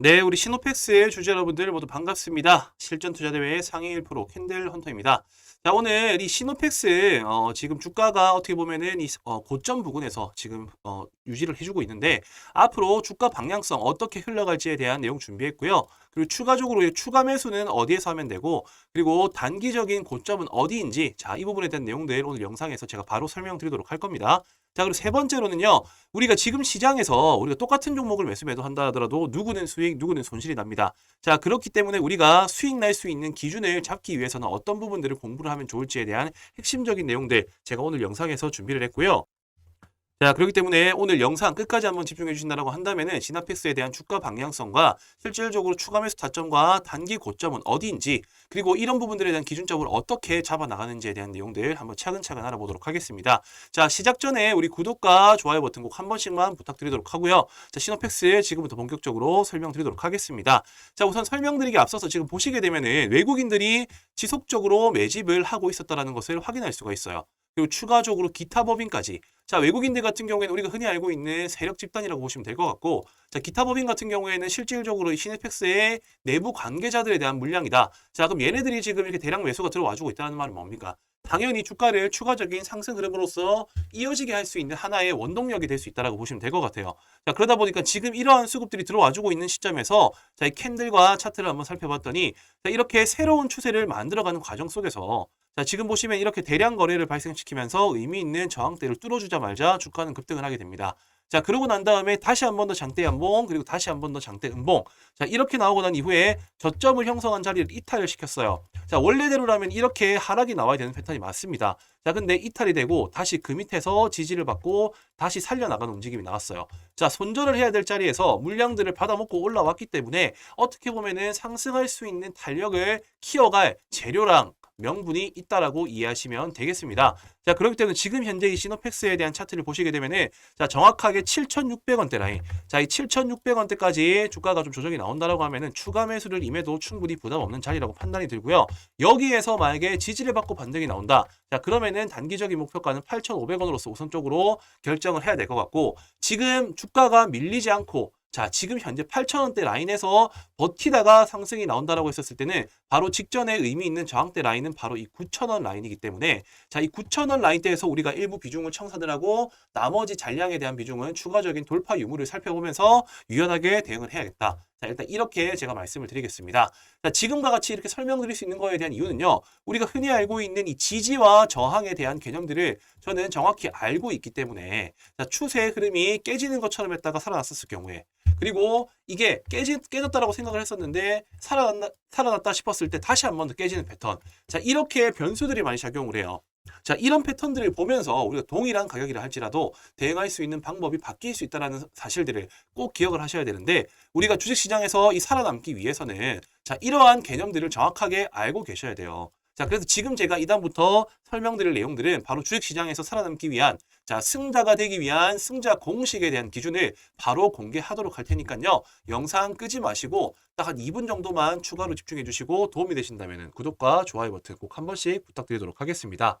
네, 우리 시노펙스의 주주 여러분들 모두 반갑습니다. 실전 투자 대회 상위 1% 캔들 헌터입니다. 자, 오늘 이 시노펙스 어, 지금 주가가 어떻게 보면은 이 어, 고점 부근에서 지금 어, 유지를 해주고 있는데 앞으로 주가 방향성 어떻게 흘러갈지에 대한 내용 준비했고요. 그리고 추가적으로 이 추가 매수는 어디에서 하면 되고 그리고 단기적인 고점은 어디인지 자, 이 부분에 대한 내용들 오늘 영상에서 제가 바로 설명드리도록 할 겁니다. 자, 그리고 세 번째로는요. 우리가 지금 시장에서 우리가 똑같은 종목을 매수 매도 한다 하더라도 누구는 수익, 누구는 손실이 납니다. 자, 그렇기 때문에 우리가 수익 날 수 있는 기준을 잡기 위해서는 어떤 부분들을 공부를 하면 좋을지에 대한 핵심적인 내용들 제가 오늘 영상에서 준비를 했고요. 자, 그렇기 때문에 오늘 영상 끝까지 한번 집중해 주신다고 한다면은 시나펙스에 대한 주가 방향성과 실질적으로 추가 매수 타점과 단기 고점은 어디인지 그리고 이런 부분들에 대한 기준점을 어떻게 잡아 나가는지에 대한 내용들 한번 차근차근 알아보도록 하겠습니다. 자, 시작 전에 우리 구독과 좋아요 버튼 꼭 한 번씩만 부탁드리도록 하고요. 자, 시노펙스 지금부터 본격적으로 설명드리도록 하겠습니다. 자, 우선 설명드리기 앞서서 지금 보시게 되면은 외국인들이 지속적으로 매집을 하고 있었다라는 것을 확인할 수가 있어요. 그리고 추가적으로 기타 법인까지. 자, 외국인들 같은 경우에는 우리가 흔히 알고 있는 세력 집단이라고 보시면 될 것 같고, 자, 기타 법인 같은 경우에는 실질적으로 이 시네펙스의 내부 관계자들에 대한 물량이다. 자, 그럼 얘네들이 지금 이렇게 대량 매수가 들어와주고 있다는 말은 뭡니까? 당연히 주가를 추가적인 상승 흐름으로서 이어지게 할 수 있는 하나의 원동력이 될 수 있다라고 보시면 될 것 같아요. 자, 그러다 보니까 지금 이러한 수급들이 들어와주고 있는 시점에서 자, 이 캔들과 차트를 한번 살펴봤더니 자, 이렇게 새로운 추세를 만들어가는 과정 속에서 자, 지금 보시면 이렇게 대량 거래를 발생시키면서 의미 있는 저항대를 뚫어주자 말자 주가는 급등을 하게 됩니다. 자, 그러고 난 다음에 다시 한 번 더 장대 연봉, 그리고 다시 한 번 더 장대 음봉. 자, 이렇게 나오고 난 이후에 저점을 형성한 자리를 이탈을 시켰어요. 자, 원래대로라면 이렇게 하락이 나와야 되는 패턴이 맞습니다. 자, 근데 이탈이 되고 다시 그 밑에서 지지를 받고 다시 살려나가는 움직임이 나왔어요. 자, 손절을 해야 될 자리에서 물량들을 받아먹고 올라왔기 때문에 어떻게 보면은 상승할 수 있는 탄력을 키워갈 재료랑 명분이 있다라고 이해하시면 되겠습니다. 자, 그렇기 때문에 지금 현재 이 시노펙스에 대한 차트를 보시게 되면은 자, 정확하게 7,600원대 라인. 자, 이 7,600원대까지 주가가 좀 조정이 나온다라고 하면은 추가 매수를 임해도 충분히 부담 없는 자리라고 판단이 들고요. 여기에서 만약에 지지를 받고 반등이 나온다. 자, 그러면은 단기적인 목표가는 8,500원으로서 우선적으로 결정을 해야 될 것 같고 지금 주가가 밀리지 않고 자, 지금 현재 8,000원대 라인에서 버티다가 상승이 나온다라고 했었을 때는 바로 직전에 의미 있는 저항대 라인은 바로 이 9,000원 라인이기 때문에 자, 이 9,000원 라인대에서 우리가 일부 비중을 청산을 하고 나머지 잔량에 대한 비중은 추가적인 돌파 유무를 살펴보면서 유연하게 대응을 해야겠다. 자, 일단 이렇게 제가 말씀을 드리겠습니다. 자, 지금과 같이 이렇게 설명드릴 수 있는 거에 대한 이유는요. 우리가 흔히 알고 있는 이 지지와 저항에 대한 개념들을 저는 정확히 알고 있기 때문에 자, 추세의 흐름이 깨지는 것처럼 했다가 살아났었을 경우에 그리고 이게 깨지, 깨졌다라고 생각을 했었는데 살아났나, 살아났다 싶었을 때 다시 한 번 더 깨지는 패턴. 자, 이렇게 변수들이 많이 작용을 해요. 자, 이런 패턴들을 보면서 우리가 동일한 가격이라 할지라도 대응할 수 있는 방법이 바뀔 수 있다는 사실들을 꼭 기억을 하셔야 되는데 우리가 주식시장에서 이 살아남기 위해서는 자, 이러한 개념들을 정확하게 알고 계셔야 돼요. 자, 그래서 지금 제가 이단부터 설명드릴 내용들은 바로 주식시장에서 살아남기 위한 자, 승자가 되기 위한 승자 공식에 대한 기준을 바로 공개하도록 할 테니까요. 영상 끄지 마시고 딱 한 2분 정도만 추가로 집중해 주시고 도움이 되신다면 구독과 좋아요 버튼 꼭 한 번씩 부탁드리도록 하겠습니다.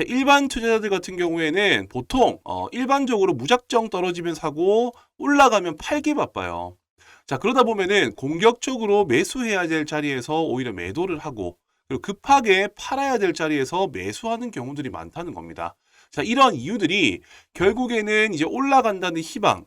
자, 일반 투자자들 같은 경우에는 보통 어, 일반적으로 무작정 떨어지면 사고 올라가면 팔기 바빠요. 자, 그러다 보면은 공격적으로 매수해야 될 자리에서 오히려 매도를 하고 그리고 급하게 팔아야 될 자리에서 매수하는 경우들이 많다는 겁니다. 자, 이런 이유들이 결국에는 이제 올라간다는 희망,